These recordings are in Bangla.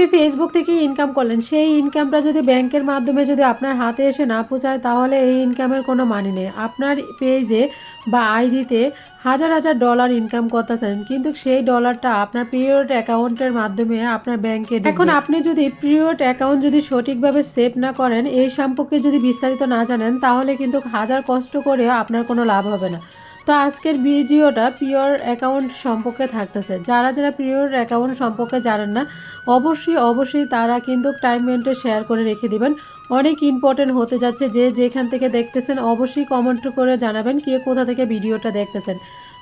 আপনি ফেসবুক থেকে ইনকাম করলেন, সেই ইনকামটা যদি ব্যাংকের মাধ্যমে যদি আপনার হাতে এসে না পৌঁছায়, তাহলে এই ইনকামের কোনো মানে নেই। আপনার পেজে বা আইডিতে হাজার হাজার ডলার ইনকাম করতেছেন, কিন্তু সেই ডলারটা আপনার পিরিয়ড অ্যাকাউন্টের মাধ্যমে আপনার ব্যাংকে এখন আপনি যদি পিরিয়ড অ্যাকাউন্ট যদি সঠিকভাবে সেভ না করেন, এই সম্পর্কে যদি বিস্তারিত না জানেন, তাহলে কিন্তু হাজার কষ্ট করেও আপনার কোনো লাভ হবে না। তো আজকের ভিডিওটা পিওর অ্যাকাউন্ট সম্পর্কে থাকতেছে। যারা যারা পিওর অ্যাকাউন্ট সম্পর্কে জানেন না, অবশ্যই অবশ্যই তারা কিন্তু টাইম মেন্টে শেয়ার করে রেখে দিবেন। অনেক ইম্পর্টেন্ট হতে যাচ্ছে যে যেখান থেকে দেখতেছেন, অবশ্যই কমেন্ট করে জানাবেন কে কোথা থেকে ভিডিওটা দেখতেছেন।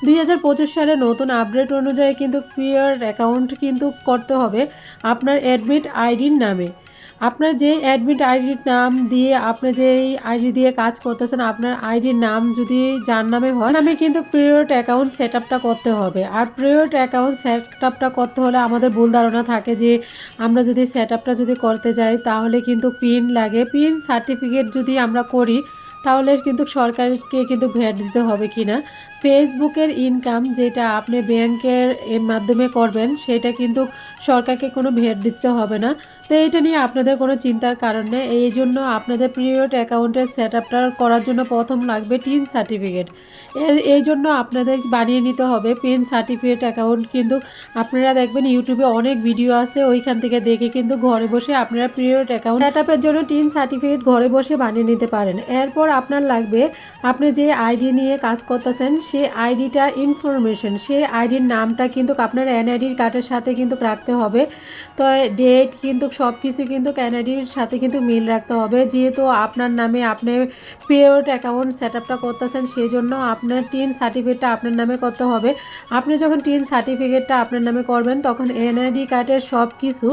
দুই হাজার পঁচিশ সালে নতুন আপডেট অনুযায়ী কিন্তু পিওর অ্যাকাউন্ট কিন্তু করতে হবে আপনার অ্যাডমিট আইডির নামে। আপনার যে অ্যাডমিট আইডির নাম দিয়ে আপনি যে আইডি দিয়ে কাজ করতেছেন, আপনার আইডির নাম যদি যার নামে হয় নামে কিন্তু পিরিয়ড অ্যাকাউন্ট সেট আপটা করতে হবে। আর পিরিয়ড অ্যাকাউন্ট সেট করতে হলে আমাদের ভুল ধারণা থাকে যে, আমরা যদি সেট আপটা যদি করতে যাই, তাহলে কিন্তু পিন লাগে। পিন সার্টিফিকেট যদি আমরা করি, তাহলে কিন্তু সরকারকে কিন্তু ভ্যাট দিতে হবে কি না ফেসবুকের ইনকাম যেটা আপনি ব্যাংকের এর মাধ্যমে করবেন, সেটা কিন্তু সরকারকে কোনো ভেট দিতে হবে না। তো এটা নিয়ে আপনাদের কোনো চিন্তার কারণ নেই। এই জন্য আপনাদের পিরিয়ড অ্যাকাউন্টের সেট আপটা করার জন্য প্রথম লাগবে টিন সার্টিফিকেট এই জন্য আপনাদের বানিয়ে নিতে হবে পেন সার্টিফিকেট অ্যাকাউন্ট কিন্তু আপনারা দেখবেন ইউটিউবে অনেক ভিডিও আছে, ওইখান থেকে দেখে কিন্তু ঘরে বসে আপনারা পিরিয়ড অ্যাকাউন্ট সেট আপের জন্য টিন সার্টিফিকেট ঘরে বসে বানিয়ে নিতে পারেন। এরপর আপনার লাগবে, আপনি যে আইডি নিয়ে কাজ করতেছেন সেই আইডিটা ইনফরমেশন সেই আইডির নামটা কিন্তু আপনার এনআইডির কার্ডের সাথে কিন্তু রাখতে হবে। তো ডেট কিন্তু সব কিছু কিন্তু এনআইডির সাথে কিন্তু মিল রাখতে হবে। যেহেতু আপনার নামে আপনি পিরিয়ড অ্যাকাউন্ট সেট আপটা করতেছেন সেই জন্য আপনার টিন সার্টিফিকেটটা আপনার নামে করতে হবে। আপনি যখন টিন সার্টিফিকেটটা আপনার নামে করবেন, তখন এনআইডি কার্ডের সব কিছু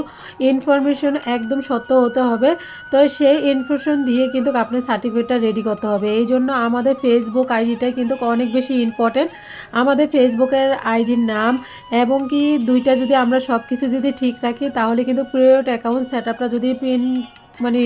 ইনফরমেশন একদম সত্য হতে হবে। তো সেই ইনফরমেশন দিয়ে কিন্তু আপনার সার্টিফিকেটটা রেডি করতে হবে। এই জন্য আমাদের ফেসবুক আইডিটা কিন্তু অনেক বেশি ইম্পর্টেন্ট আমাদের ফেসবুকের আইডির নাম এবং কি দুইটা যদি আমরা সব কিছু যদি ঠিক রাখি, তাহলে কিন্তু পিরিয়ড অ্যাকাউন্ট সেট আপটা যদি পিন মানে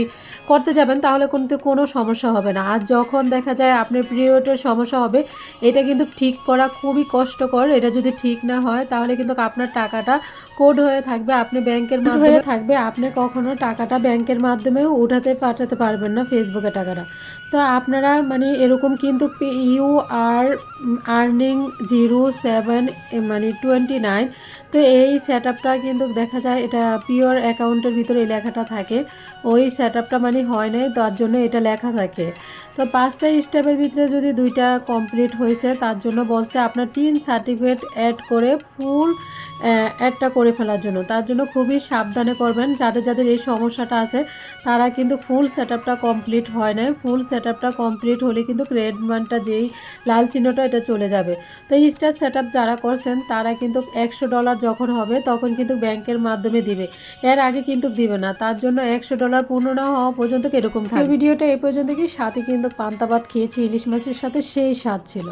করতে যাবেন তাহলে কিন্তু কোনো সমস্যা হবে না। আর যখন দেখা যায় আপনার পিরিয়ডের সমস্যা হবে এটা কিন্তু ঠিক করা খুবই কষ্টকর। এটা যদি ঠিক না হয় তাহলে কিন্তু আপনার টাকাটা কোড হয়ে থাকবে আপনি ব্যাংকের মাধ্যমে থাকবে। আপনি কখনো টাকাটা ব্যাংকের মাধ্যমেও উঠাতে পাঠাতে পারবেন না ফেসবুকে টাকাটা। তো আপনারা মানে এরকম কিন্তু you are earning zero seven মানে টোয়েন্টি নাইন তো এই সেট আপটা কিন্তু দেখা যায় এটা পিওর অ্যাকাউন্টের ভিতরে এই লেখাটা থাকে। ওই সেট আপটা মানে হয় নাই, তার জন্য এটা লেখা থাকে। তো পাঁচটা স্টেপের ভিতরে যদি দুইটা কমপ্লিট হয়েছে, তার জন্য বলছে আপনার টিন সার্টিফিকেট অ্যাড করে ফুল অ্যাডটা করে ফেলার জন্য। তার জন্য খুবই সাবধানে করবেন, যাদের যাদের এই সমস্যাটা আছে, তারা কিন্তু ফুল সেট আপটা কমপ্লিট হয় নাই। ফুল সেট আপটা কমপ্লিট হলে কিন্তু রেড মানটা যেই লাল চিহ্নটা, এটা চলে যাবে। তো স্টার সেট যারা করছেন, তারা কিন্তু একশো ডলার যখন হবে, তখন কিন্তু ব্যাংকের মাধ্যমে দিবে। এর আগে কিন্তু দিবে না। তার জন্য একশো ডলার পূর্ণ না হওয়া পর্যন্ত এরকম থাকে ভিডিওটা এই পর্যন্ত কি? সাথে কিন্তু পান্তা ভাত খেয়েছি ইলিশ মাছের সাথে সেই স্বাদ ছিল।